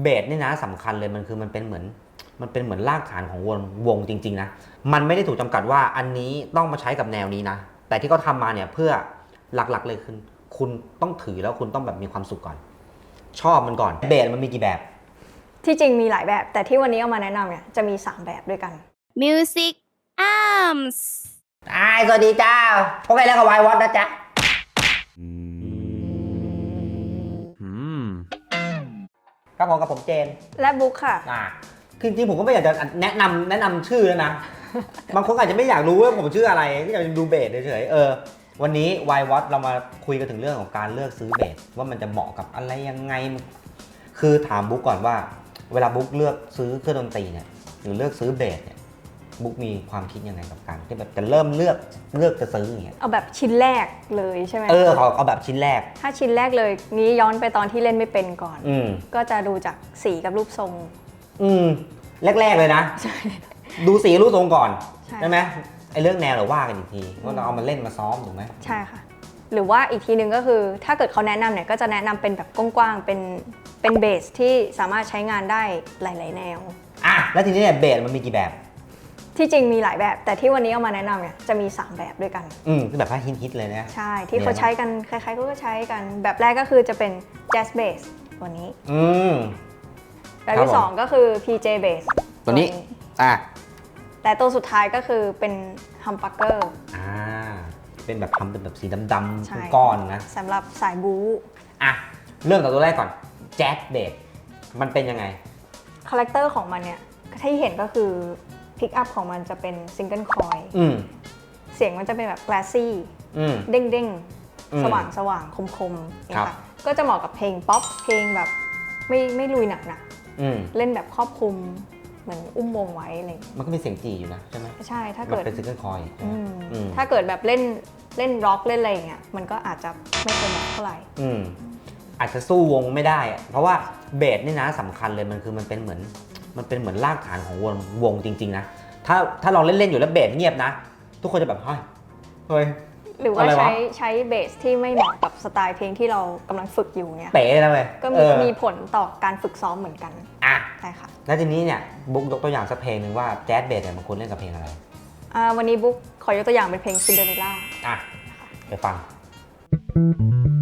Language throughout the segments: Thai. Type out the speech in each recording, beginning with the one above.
เบสนี่นะสำคัญเลยมันคือมันเป็นเหมือน มันเป็นเหมือนรากฐานของวงวงจริง ๆ นะ มันไม่ได้ถูกจำกัดว่าอันนี้ต้องมาใช้กับแนวนี้นะ แต่ที่เขาทำมาเนี่ยเพื่อหลักๆเลยคือคุณต้องถือแล้วคุณต้องแบบมีความสุขก่อน ชอบมันก่อนเบสมันมีกี่แบบ ที่จริงมีหลายแบบ แต่ที่วันนี้เอามาแนะนำเนี่ยจะมี 3 แบบด้วยกัน Music Arms ไอ้สวัสดีจ้าพวกไอ้แล้วก็วายวอตนะจ๊ะ ครับผมกับผมเจนและบุ๊กค่ะ อ่าคือจริงๆผมก็ไม่อยากจะแนะนำแนะนำชื่อแล้วนะ บางคนอาจจะไม่อยากรู้ว่าผมชื่ออะไรก็อยากจะดูเบสเฉยๆเออวันนี้ y w a t เรามาคุยกันถึงเรื่องของการเลือกซื้อเบสว่ามันจะเหมาะกับอะไรยังไง คือถามบุ๊กก่อนว่า เวลาบุ๊กเลือกซื้อเครื่องดนตรีเนี่ยหรือเลือกซื้อเบสเนี่ย บุ๊กมีความคิดยังไงกับการที่แบบจะเริ่มเลือกเลือกจะซื้ออย่างเงี้ยเอาแบบชิ้นแรกเลยใช่ไหมเออเอาเอาแบบชิ้นแรก ถ้าชิ้นแรกเลยนี้ย้อนไปตอนที่เล่นไม่เป็นก่อน อืมก็จะดูจากสีกับรูปทรง อืมแรก ๆ เลยนะ ใช่ ดูสีรู้ทรงก่อนใช่ ใช่ไหมไอ้เรื่องแนวเราว่ากันอีกทีว่าเราเอามาเล่นมาซ้อมถูกไหมใช่ค่ะ หรือว่าอีกทีหนึ่งก็คือ ถ้าเกิดเขาแนะนำเนี่ยก็จะแนะนำเป็นแบบกว้างๆเป็นเป็นเบสที่สามารถใช้งานได้หลาย ๆ แนว อะแล้วทีนี้เนี่ยเบสมันมีกี่แบบ ที่จริงมีหลายแบบ แต่ที่วันนี้เอามาแนะนำเนี่ยจะมี 3 แบบด้วยกัน อืมคือแบบถ้าฮิตฮิตๆเลยนะ ใช่ ที่เนี่ยเขาใช้กันใครๆก็ใช้กัน แบบแรกก็คือจะเป็น jazz bass ตัวนี้ อืมแบบครับที่ผมสองก็คือ PJ bass ตัวนี้ อะแต่ตัวสุดท้ายก็คือเป็น humbucker อ่าเป็นแบบทำเป็นแบบสีดำใช่ๆก้อนนะสำหรับสายบู๊อะเริ่มจากตัวแรกก่อนแจ๊สเบสมันเป็นยังไงคาแรคเตอร์ของมันเนี่ยที่เห็นก็คือ พิกอัพของมันจะเป็นซิงเกิลคอยอืมเสียงมันจะเป็นแบบ classy อืม เด้งเด้งๆอืมสว่างสว่างคมคมๆเนี่ยครับ ค่ะก็จะเหมาะกับเพลงป๊อปเพลงแบบไม่ไม่ลุยหนักหนักอืมๆเล่นแบบครอบคลุมเหมือนอุ้มวงไว้อะไรอย่างเงี้ยมันก็มีเสียงจีอยู่นะใช่ไหมใช่ถ้ามันเกิดเป็นซิงเกิลคอยอืมอืมถ้าเกิดแบบเล่นเล่นร็อกเล่นอะไรอย่างเงี้ยมันก็อาจจะไม่เป็นแบบเท่าไหร่ อืมอาจจะสู้วงไม่ได้อะเพราะว่าเบสนี่นะสำคัญเลยมันคือมันเป็นเหมือน มันเป็นเหมือนรากฐานของวงวงจริง ๆ นะ ถ้าถ้าลองเล่น ๆ อยู่แล้วเบสเงียบนะ ทุกคนจะแบบเฮ้ยเฮ้ย หรือว่าอะไรวะ ใช้ใช้เบสที่ไม่เหมาะกับสไตล์เพลงที่เรากำลังฝึกอยู่เนี่ยเป๋แล้วเว้ยก็เอมีอมีผลต่อการฝึกซ้อมเหมือนกันอะ ใช่ค่ะแล้วทีนี้เนี่ยบุ๊กยกตัวอย่างสักเพลงหนึ่งว่าแจ๊สเบสเนี่ยมันควรเล่นกับเพลงอะไร อ่าวันนี้บุ๊กขอยกตัวอย่างเป็นเพลง Cinderella อะ ไปฟังนา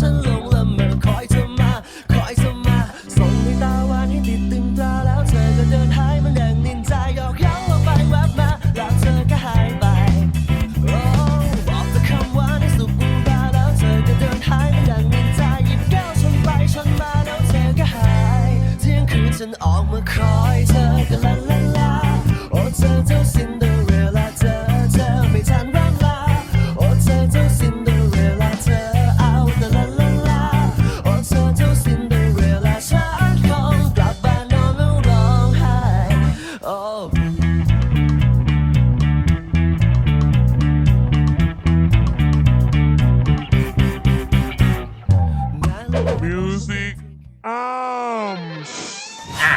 ฉันลงละเมอคอยเธอมา คอยเธอมา ส่งในตาหวานให้ติดตึงตาแล้วเธอก็เดินหายมันอย่างนินจาหยอกเย้าว่าไปแวบมาแล้วเธอก็หายไปโอ้บอกแต่คำหว่าในสุขอุบาแล้วเธอก็เดินหายไปอย่างนินจาหยิบแก้วชนไปชนมาแล้วเธอก็หายเที่ยงคืนฉันออกมาคอยเธอก็ลาลาลาโอ้เธอเจ้าซิน Music Arms อะ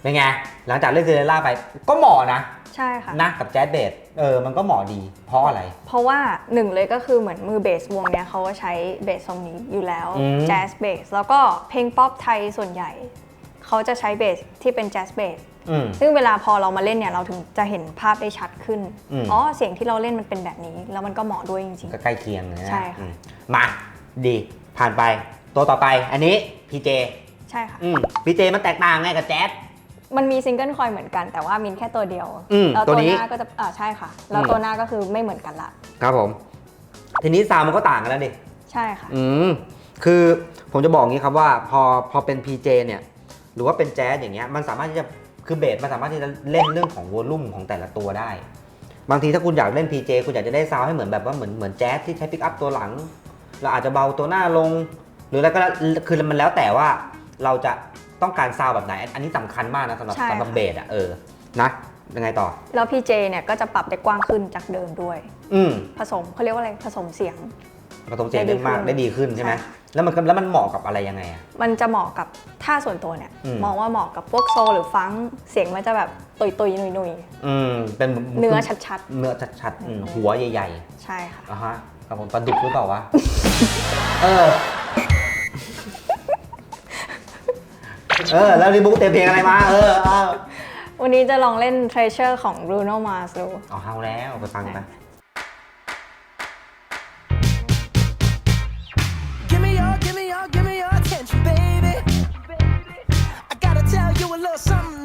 เป็นไง หลังจากเล่นเซเรล่าไปก็เหมาะนะใช่ค่ะ นะกับแจ๊สเบสเออมันก็เหมาะดี เพราะอะไร เพราะว่าหนึ่งเลยก็คือเหมือนมือเบสวงเนี้ยเขาก็ใช้เบสทรงนี้อยู่แล้วอืม แจ๊สเบสแล้วก็เพลงป๊อปไทยส่วนใหญ่ เขาจะใช้เบสที่เป็นแจ๊สเบสอืม ซึ่งเวลาพอเรามาเล่นเนี่ยเราถึงจะเห็นภาพได้ชัดขึ้นอืม อ๋อเสียงที่เราเล่นมันเป็นแบบนี้ แล้วมันก็เหมาะด้วยจริง ก็ใกล้เคียงเลยนะใช่ค่ะ อืมมาดีผ่านไป ตัวต่อไปอันนี้พีเจๆใช่ค่ะ อืมพีเจมันแตกต่างไงกับแจ๊ส มันมีซิงเกิลคอยเหมือนกันแต่ว่ามีแค่ตัวเดียวอืมแล้วตัตัววนี้หน้าก็จะอ่าใช่ค่ะ แล้วอืม ตัวหน้าก็คือไม่เหมือนกันละ ครับผม ทีนี้ซาวด์มันก็ต่างกันแล้วดิ ใช่ค่ะ อืม คือผมจะบอกงี้ครับว่าพอพอเป็น PJ เนี่ย หรือว่าเป็นแจ๊สอย่างเงี้ยมันสามารถที่จะคือเบสมันสามารถที่จะเล่นเรื่องของวอลลุ่มของแต่ละตัวได้ บางทีถ้าคุณอยากเล่น PJ คุณอยากจะได้ซาวด์ให้เหมือนแบบว่าเหมือนเหมือนแจ๊สที่ใช้ปิกอัพตัวหลัง เราอาจจะเบาตัวหน้าลง หรืออะไรก็แล้วคือมันแล้วแต่ว่าเราจะต้องการซาวด์แบบไหน อันนี้สำคัญมากนะสำหรับใช่ค่ะสำหรับเบสอะเออนะยังไงต่อ แล้วพี่เจเนี่ยก็จะปรับได้กว้างขึ้นจากเดิมด้วย อืมผสมเขาเรียกว่าอะไรผสมเสียง ผสมเสียงได้มากได้ได้ดีดีขึ้ขึ้นนใช่ไหมใช่ แล้วมันก็แล้วมันเหมาะกับอะไรยังไงอะมันจะเหมาะกับถ้าส่วนตัวเนี่ยอืม มองว่าเหมาะกับพวกโซลหรือฟังก์เสียงมันจะแบบตุยตุยๆหนุยหนุยอืมเป็นๆเนื้อชัด เนื้อชัดๆอืมหัวใหญ่ๆใช่ค่ะๆอะฮะครับผมปลาดุกหรือเปล่าวะ เออ เออ แล้วรีบุ๊กเต็มเพลงอะไรมา เออเอาวันนี้จะลองเล่น Treasure ของ Bruno Mars ดู เอาเฮาแล้วไปฟังไป Give me your, give me your, give me your attention, baby. I gotta tell you a little something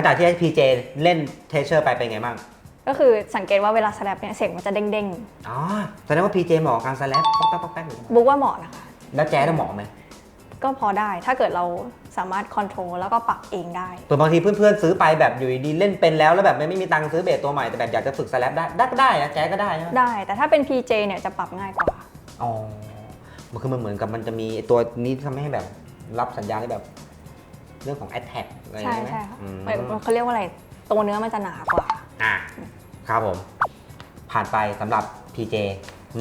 งจากที่ให้พีเจเล่นเทเชอร์ไปเป็นไงบ้าง ก็คือสังเกตว่าเวลาสแลปเนี่ยเสียงมันจะเด้งอ๋อแสดงว่าพีเจเหมาะกับการสแลปป๊อกแป๊กป๊อกแป๊กอยู่ๆบุ๊กว่าเหมาะนะคะ แล้วแจ๊ดเหมาะไหมก็พอได้ ถ้าเกิดเราสามารถคอนโทรลแล้วก็ปรับเองได้ เผื่อบางทีเพื่อนๆซื้อไปแบบอยู่ดีๆเล่นเป็นแล้วแล้วแบบไม่มีตังค์ซื้อเบสตัวใหม่แต่แบบอยากจะฝึกสแลปได้ได้ก็ได้นะแจ๊ดก็ได้นะได้ แต่ถ้าเป็น PJ เนี่ยจะปรับง่ายกว่า อ๋อมันคือมันเหมือนกับมันจะมีไอ้ตัวนี้ที่ทำให้แบบรับสัญญาณที่แบบ เรื่องของ attack อะไรอย่างใช่เงี้ยไหมใช่ค่ะอืมเขาเรียกว่าอะไรตัวเนื้อมันจะหนากว่า อะครับผม ผ่านไปสำหรับ PJ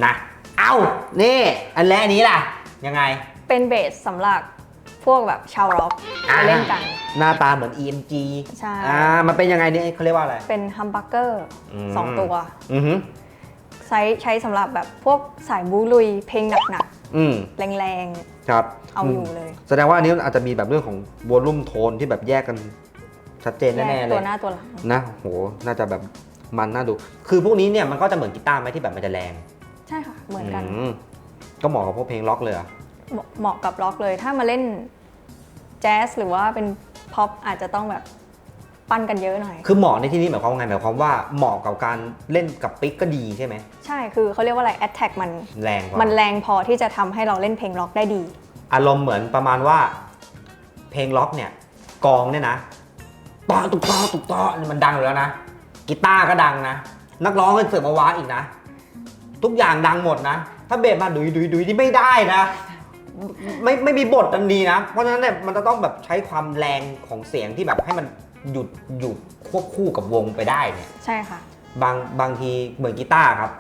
นะ เอ้า นี่ อันแรกนี้ล่ะ ยังไง เป็นเบสสำหรับพวกแบบชาวร็อกอ่ามาเล่นกัน หน้าตาเหมือน EMG ใช่ อ่า มันเป็นยังไงเนี่ยเขาเรียกว่าอะไร เป็นฮัมบักเกอร์อืมสองตัว อือหือ ใช้ใช้สำหรับแบบพวกสายบูลุยเพลงหนักอืมๆ แรงครับๆ เอาอยู่เลยแสดงว่าอันนี้อาจจะมีแบบเรื่องของวอลลุ่มโทนที่แบบแยกกันชัดเจนแยแน่กๆเลตัวย หน้าตัวหลัง นะโหน่าจะแบบมันน่าดู คือพวกนี้เนี่ยมันก็จะเหมือนกีตาร์ไหมที่แบบมันจะแรงใช่ค่ะ เหมือนกัน มก็เหมาะกับพวกเพลงล็อกเลยเหรอะเหมาะเหมาะกับร็อกเลย ถ้ามาเล่นแจ๊สหรือว่าเป็นพ็อปอาจจะต้องแบบ ปั้นกันเยอะหน่อย คือเหมาะในที่นี้หมายความว่าไงหมายความว่าเหมาะกับการเล่นกับปิกก็ดีใช่ไหมใช่ คือเขาเรียกว่าอะไร แอตแทกมัน แรงกว่ามันแรงพอที่จะทำให้เราเล่นเพลงร็อกได้ดี อารมณ์เหมือนประมาณว่า เพลงล็อกเนี่ยกลองเนี่ยนะตอตุกตอตุกตอมันดังอยู่แล้วนะกีตาร์ก็ดังนะ นักร้องก็เสริมมาวาอีกนะ ทุกอย่างดังหมดนะ ถ้าเบสมาดุยดุยดุยที่ไม่ได้นะไม่ไม่มีบทอันดีนะ เพราะฉะนั้นเนี่ยมันจะต้องแบบใช้ความแรงของเสียงที่แบบให้มัน หยุดหยุดควบคู่กับวงไปได้เนี่ยใช่ค่ะ บางบางทีเหมือนกีตาร์ครับ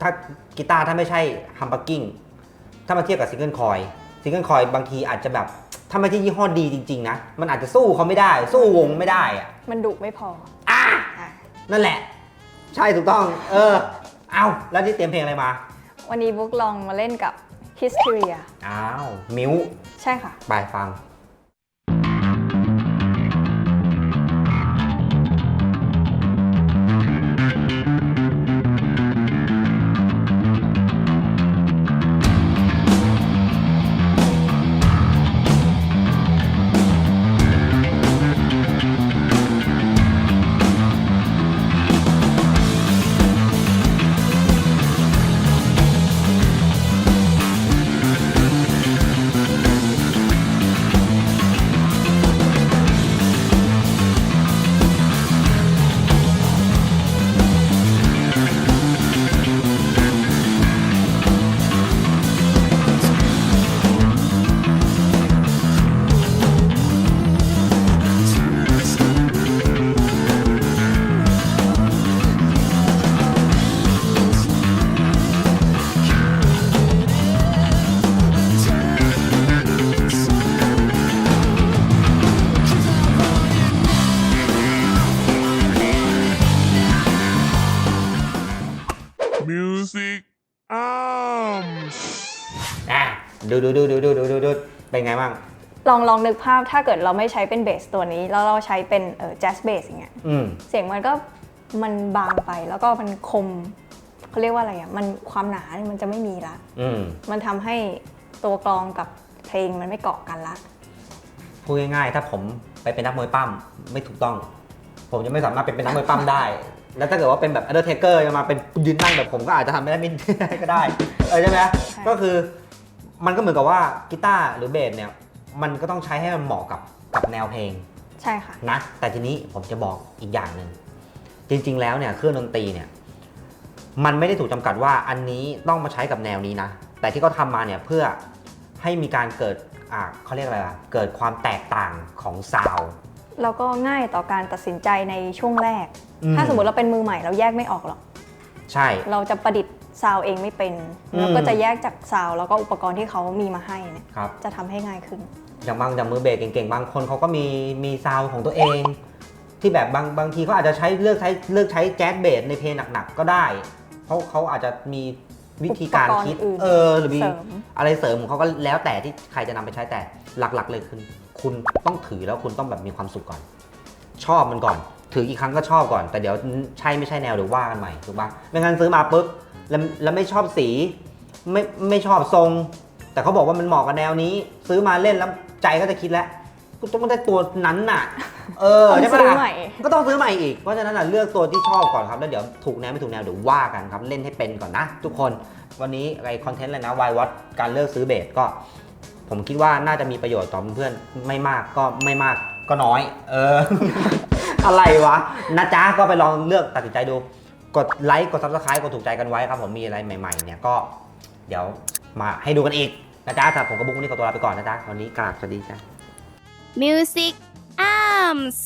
ถ้ากีตาร์ถ้าไม่ใช่ฮัมบักกิ้งถ้ามาเทียบกับซิงเกิลคอยซิงเกิลคอยบางทีอาจจะแบบถ้าไม่ใช่ยี่ห้อดีจริงๆนะมันอาจจะสู้เขาไม่ได้ สู้วงไม่ได้อะมันดุไม่พออะอะนั่นแหละ ใช่ถูกต้อง เออ เอาแล้วนี่เตรียมเพลงอะไรมาวันนี้บุ๊กลองมาเล่นกับ Hysteria อ้าว มิวใช่ค่ะ ไปฟัง Music Arms อะดูดูดูดูดูดูดูเป็นไงบ้าง ลองลองนึกภาพถ้าเกิดเราไม่ใช้เป็นเบสตัวนี้ แล้วเราใช้เป็นเออแจ๊สเบสอย่างเงี้ยเสียงมันก็มันบางไปแล้วก็มันคมเขาเรียกว่าอะไรอะมันความหนาเนี่ยมันจะไม่มีละมมันทำให้ตัวกลองกับเพลงมันไม่เกาะกันละ พูดง่ายๆ ถ้าผมไปเป็นนักมวยปั้มไม่ถูกต้อง ผมจะไม่สามารถเป็นเป็นนักมวยปั้มได้ แล้วถ้าเกิดว่าเป็นแบบ Undertaker จะมาเป็นยืนนั่งแบบผมก็อาจจะทำไม่ได้ไม่ได้ก็ได้ เออใช่ไหมก็คือมันก็เหมือนกับว่ากีตาร์หรือเบสเนี่ย มันก็ต้องใช้ให้มันเหมาะกับกับแนวเพลงใช่ค่ะนะ แต่ทีนี้ผมจะบอกอีกอย่างหนึ่ง จริง ๆ แล้วเนี่ยเครื่องดนตรีเนี่ย มันไม่ได้ถูกจำกัดว่าอันนี้ต้องมาใช้กับแนวนี้นะ แต่ที่เขาทำมาเนี่ยเพื่อให้มีการเกิดอ่าเขาเรียกอะไรล่ะเกิดความแตกต่างของซาวด์ แล้วก็ง่ายต่อการตัดสินใจในช่วงแรก อืม ถ้าสมมติเราเป็นมือใหม่เราแยกไม่ออกหรอก ใช่ เราจะประดิษฐ์ซาวเองไม่เป็น อืมเราก็จะแยกจากซาวแล้วก็อุปกรณ์ที่เขามีมาให้เนี่ยครับ จะทำให้ง่ายขึ้น อย่างบางอย่างมือเบสเก่งๆ บางคนเขาก็มีมีซาวด์ของตัวเอง ที่แบบบางบางทีเขาอาจจะใช้เลือกใช้เลือกใช้แจ๊สเบสในเพลงหนักๆ ก็ได้เพราะเขาอาจจะมีวิธีการคิด อุปกรณ์อื่นเออหรือมีเสริม อะไรเสริมของเขาก็แล้วแต่ที่ใครจะนำไปใช้แต่หลักๆเลยคือ คุณต้องถือแล้วคุณต้องแบบมีความสุขก่อน ชอบมันก่อน ถือกี่ครั้งก็ชอบก่อน แต่เดี๋ยวใช่ไม่ใช่แนวเดี๋ยวว่ากันใหม่ถูกปะไม่งั้นซื้อมาปุ๊บแล้วแล้วไม่ชอบสีไม่ไม่ชอบทรง แต่เขาบอกว่ามันเหมาะกับแนวนี้ ซื้อมาเล่นแล้วใจก็จะคิดแล้วกูต้องได้ตัวนั้นน่ะ เออต้องใช่ปะซื้อล่ะใหม่ก็ต้องซื้อใหม่อีก เพราะฉะนั้นน่ะเลือกตัวที่ชอบก่อนครับ แล้วเดี๋ยวถูกแนวไม่ถูกแนวเดี๋ยวว่ากันครับ เล่นให้เป็นก่อนนะ ทุกคน วันนี้อะไรคอนเทนต์อะไรนะวายวัดการเลือกซื้อเบสก็ ผมคิดว่าน่าจะมีประโยชน์ต่อเพื่อนๆไม่มากก็ไม่มากก็น้อย เออ อะไรวะนะจ๊ะก็ไปลองเลือกตัดสินใจดู กดไลค์กดซับสไครต์กดถูกใจกันไว้ครับ ผมมีอะไรใหม่ๆเนี่ยก็เดี๋ยวมาให้ดูกันอีกนะจ๊ะแต่ผมกับบุ๊กวันนี้ขอตัวลาไปก่อนนะจ๊ะวันนี้กราบสวัสดีจ้ะ Music Arms